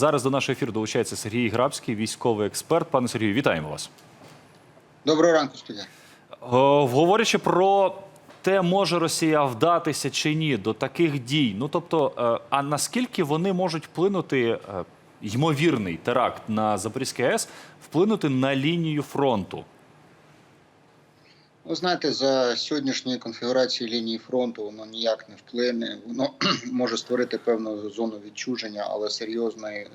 Зараз до нашого ефіру долучається Сергій Грабський, військовий експерт. Пане Сергію, вітаємо вас. Доброго ранку, студія. Говорячи про те, може Росія вдатися чи ні до таких дій. Ну тобто, е, а наскільки вони можуть вплинути, е, ймовірний теракт на Запорізький АЕС, вплинути на лінію фронту? Ви знаєте, за сьогоднішньої конфігурації лінії фронту воно ніяк не вплине. Воно може створити певну зону відчуження, але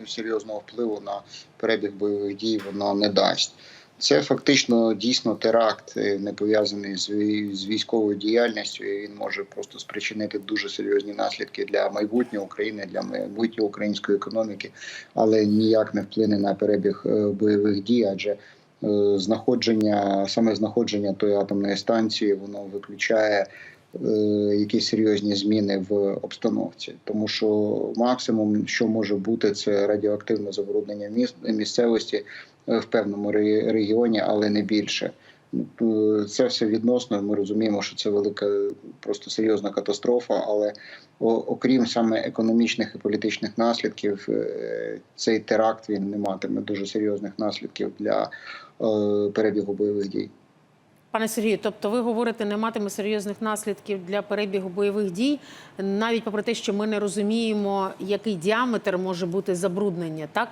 серйозного впливу на перебіг бойових дій воно не дасть. Це фактично дійсно теракт, е, не пов'язаний з військовою діяльністю. і Він може просто спричинити дуже серйозні наслідки для майбутнього України, для майбутнього української економіки, але ніяк не вплине на перебіг е, бойових дій, адже знаходження саме знаходження тої атомної станції воно виключає е, якісь серйозні зміни в обстановці, тому що максимум, що може бути, це радіоактивне забруднення міс- місцевості е, в певному регіоні, але не більше. Е, Це все відносно. Ми розуміємо, що це велика, просто серйозна катастрофа. Але окрім саме економічних і політичних наслідків, е, цей теракт він не матиме дуже серйозних наслідків для е, перебігу бойових дій. Пане Сергію, тобто ви говорите, не матиме серйозних наслідків для перебігу бойових дій, навіть попри те, що ми не розуміємо, який діаметр може бути забруднення, так?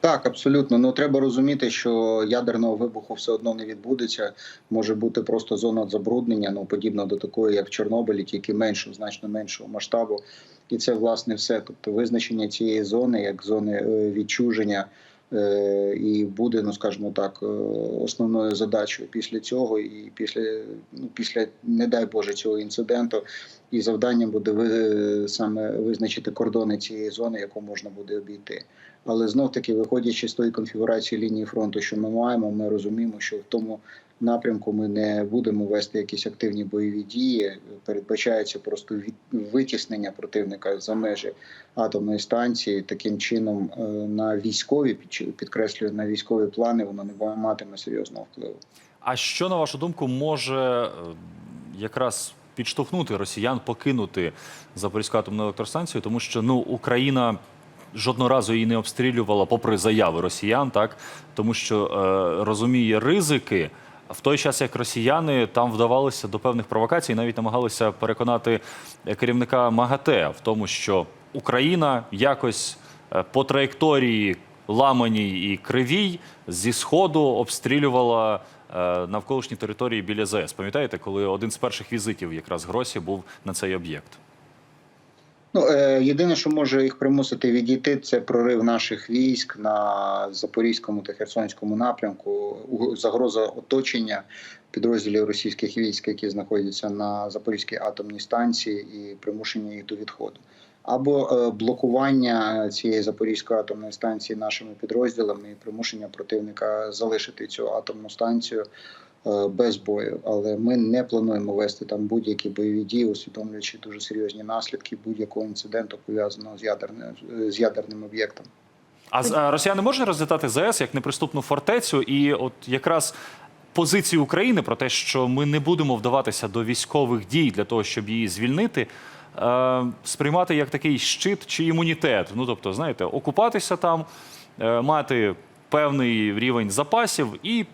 Так, абсолютно. Ну треба розуміти, що ядерного вибуху все одно не відбудеться. Може бути просто зона забруднення, ну подібно до такої, як в Чорнобилі, тільки меншого, значно меншого масштабу. І це власне все. Тобто визначення цієї зони як зони е, відчуження. Е, І буде, ну скажімо так, е, основною задачею після цього, і після ну після, не дай Боже, цього інциденту, і завданням буде ви саме визначити кордони цієї зони, яку можна буде обійти. Але знов таки, виходячи з тої конфігурації лінії фронту, що ми маємо, ми розуміємо, що в тому напрямку ми не будемо вести якісь активні бойові дії. Передбачається просто витіснення противника за межі атомної станції. Таким чином е, на військові підкреслюю на військові плани, воно не матиме серйозного впливу. А що, на вашу думку, може е, якраз підштовхнути росіян покинути Запорізьку атомну електростанцію, тому що ну Україна жодного разу її не обстрілювала, попри заяви росіян, так тому що е, розуміє ризики. В той час, як росіяни там вдавалися до певних провокацій, навіть намагалися переконати е, керівника МАГАТЕ в тому, що Україна якось е, по траєкторії ламаній і кривій зі сходу обстрілювала е, навколишні території біля ЗАЕС. Пам'ятаєте, коли один з перших візитів якраз Гросі був на цей об'єкт? Ну, е, єдине, що може їх примусити відійти, це прорив наших військ на Запорізькому та Херсонському напрямку, загроза оточення підрозділів російських військ, які знаходяться на Запорізькій атомній станції, і примушення їх до відходу. Або е, блокування цієї Запорізької атомної станції нашими підрозділами і примушення противника залишити цю атомну станцію без бою. Але ми не плануємо вести там будь-які бойові дії, усвідомлюючи дуже серйозні наслідки будь-якого інциденту пов'язаного з ядерним з ядерним об'єктом. А а росіяни можуть розглядати ЗАЕС як неприступну фортецю, і от якраз позиції України про те, що ми не будемо вдаватися до військових дій для того, щоб її звільнити. е, Сприймати як такий щит чи імунітет. Ну тобто, знаєте, окупатися там, е, мати певний рівень запасів і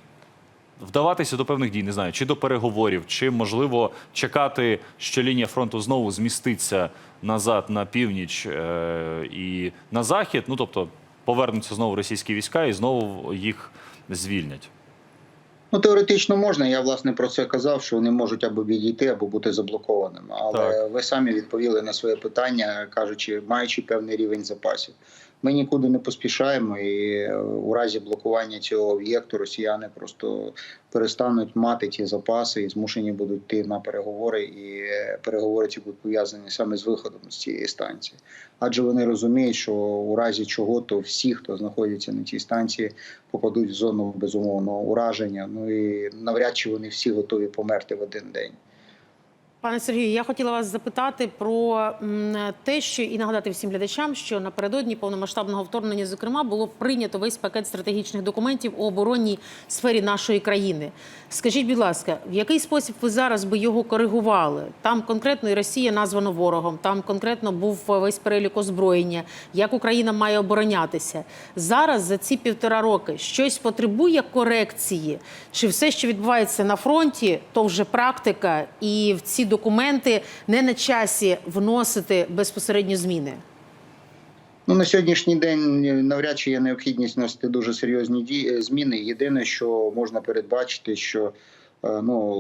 вдаватися до певних дій, не знаю, чи до переговорів, чи можливо чекати, що лінія фронту знову зміститься назад на північ е, і на захід. Ну тобто повернуться знову російські війська і знову їх звільнять. Ну, теоретично можна. Я власне про це казав, що вони можуть або відійти, або бути заблокованими. Але Так. ви самі відповіли на своє питання, кажучи, маючи певний рівень запасів. Ми нікуди не поспішаємо, і е, у разі блокування цього об'єкту росіяни просто перестануть мати ті запаси і змушені будуть йти на переговори, і е, переговори ці будуть пов'язані саме з виходом з цієї станції. Адже вони розуміють, що у разі чого, то всі, хто знаходиться на цій станції, попадуть в зону безумовного ураження. Ну і навряд чи вони всі готові померти в один день. Пане Сергію, я хотіла вас запитати про те, що і нагадати всім глядачам, що напередодні повномасштабного вторгнення, зокрема, було прийнято весь пакет стратегічних документів у оборонній сфері нашої країни. Скажіть, будь ласка, в який спосіб ви зараз би його коригували? Там конкретно і Росія названо ворогом, там конкретно був весь перелік озброєння, як Україна має оборонятися. Зараз за ці півтора роки щось потребує корекції, чи все, що відбувається на фронті, то вже практика, і в ці документи не на часі вносити безпосередньо зміни. Ну на сьогоднішній день навряд чи є необхідність вносити дуже серйозні дії зміни. Єдине, що можна передбачити, що е, ну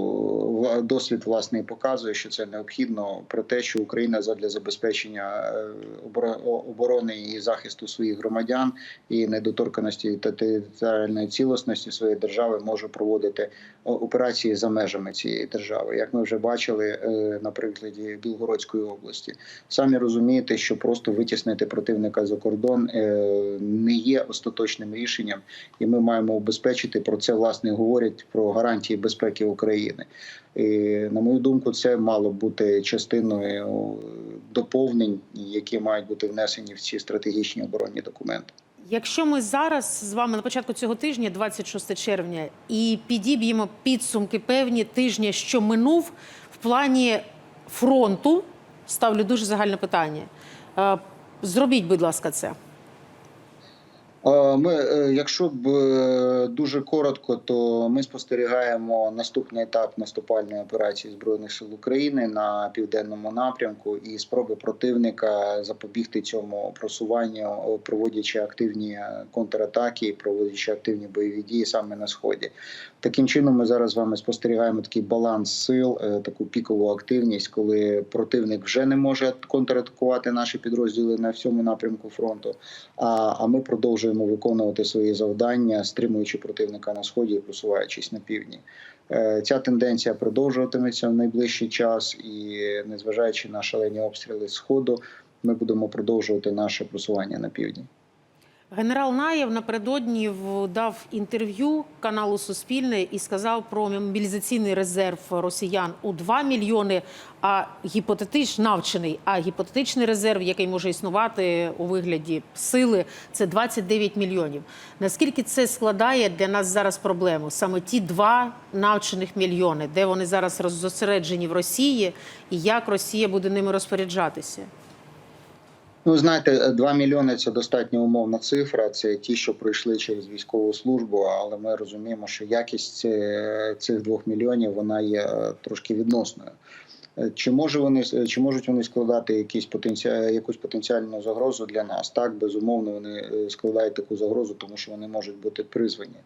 в- досвід власне і показує, що це необхідно про те, що Україна задля забезпечення е, оборони і захисту своїх громадян і недоторканості та територіальної цілісності своєї держави може проводити операції за межами цієї держави, як ми вже бачили е, на прикладі Білгородської області. Самі розумієте, що просто витіснити противника за кордон е, не є остаточним рішенням, і ми маємо убезпечити про це власне говорять про гарантії безпеки України. І, на мою думку, це мало бути частиною доповнень, які мають бути внесені в ці стратегічні оборонні документи. Якщо ми зараз з вами на початку цього тижня, 26 червня, і підіб'ємо підсумки певні тижня, що минув в плані фронту, ставлю дуже загальне питання. Е, Зробіть, будь ласка, це. Е, Ми, е, якщо б е, дуже коротко, то ми спостерігаємо наступний етап наступальної операції збройних сил України на південному напрямку і спроби противника запобігти цьому просуванню, проводячи активні контратаки, проводячи активні бойові дії саме на сході. Таким чином, ми зараз з вами спостерігаємо такий баланс сил, таку пікову активність, коли противник вже не може контратакувати наші підрозділи на всьому напрямку фронту. А, а ми продовжуємо виконувати свої завдання, стримуючи противника на сході і просуваючись на півдні. Е, Ця тенденція продовжуватиметься в найближчий час, і незважаючи на шалені обстріли сходу, ми будемо продовжувати наше просування на півдні. Генерал Наєв напередодні дав інтерв'ю каналу Суспільне і сказав про мобілізаційний резерв росіян у 2 мільйони. А гіпотетич навчений, а гіпотетичний резерв, який може існувати у вигляді сили, це 29 мільйонів. Наскільки це складає для нас зараз проблему? Саме ті два навчених мільйони, де вони зараз роззосереджені в Росії, і як Росія буде ними розпоряджатися? Ну, знаєте, 2 мільйони це достатньо умовна цифра. Це ті, що пройшли через військову службу. Але ми розуміємо, що якість е, цих 2 мільйонів вона є е, трошки відносною. Е, Чи може вони чи можуть вони складати якісь потенці... якусь потенціальну загрозу для нас? Так, безумовно, вони е, складають таку загрозу, тому що вони можуть бути призвані.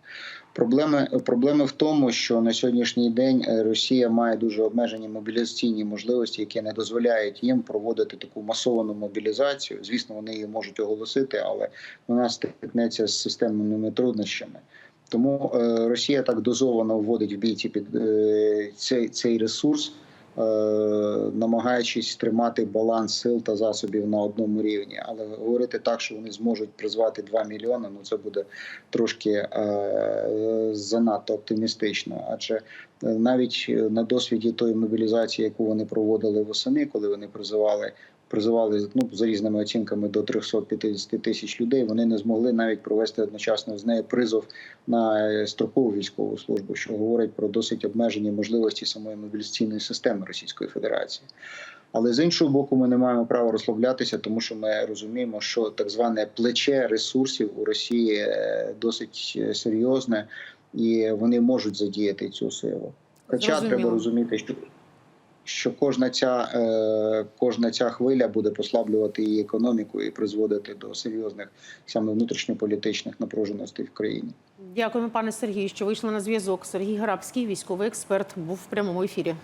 Проблеми проблеми в тому, що на сьогоднішній день е, Росія має дуже обмежені мобілізаційні можливості, які не дозволяють їм проводити таку масовану мобілізацію. Звісно, вони її можуть оголосити, але вона стикнеться з системними труднощами. Тому Росія так дозовано вводить в бій ці під цей, цей ресурс, намагаючись тримати баланс сил та засобів на одному рівні. Але говорити так, що вони зможуть призвати 2 мільйони, ну це буде трошки е, занадто оптимістично. Адже е, навіть на досвіді тої мобілізації, яку вони проводили восени, коли вони призивали. Призивали ну за різними оцінками до 350 тисяч людей. Вони не змогли навіть провести одночасно з нею призов на е, строкову військову службу, що говорить про досить обмежені можливості самої мобілізаційної системи Російської Федерації. Але з іншого боку, ми не маємо права розслаблятися, тому що ми розуміємо, що так зване плече ресурсів у Росії е, досить е, серйозне, і вони можуть задіяти цю силу. Хоча Зрозуміло. треба розуміти, що. Що кожна ця е, кожна ця хвиля буде послаблювати її економіку і призводити до серйозних саме внутрішньополітичних напруженостей в країні. Дякуємо, пане Сергію, що вийшли на зв'язок. Сергій Грабський, військовий експерт, був в прямому ефірі.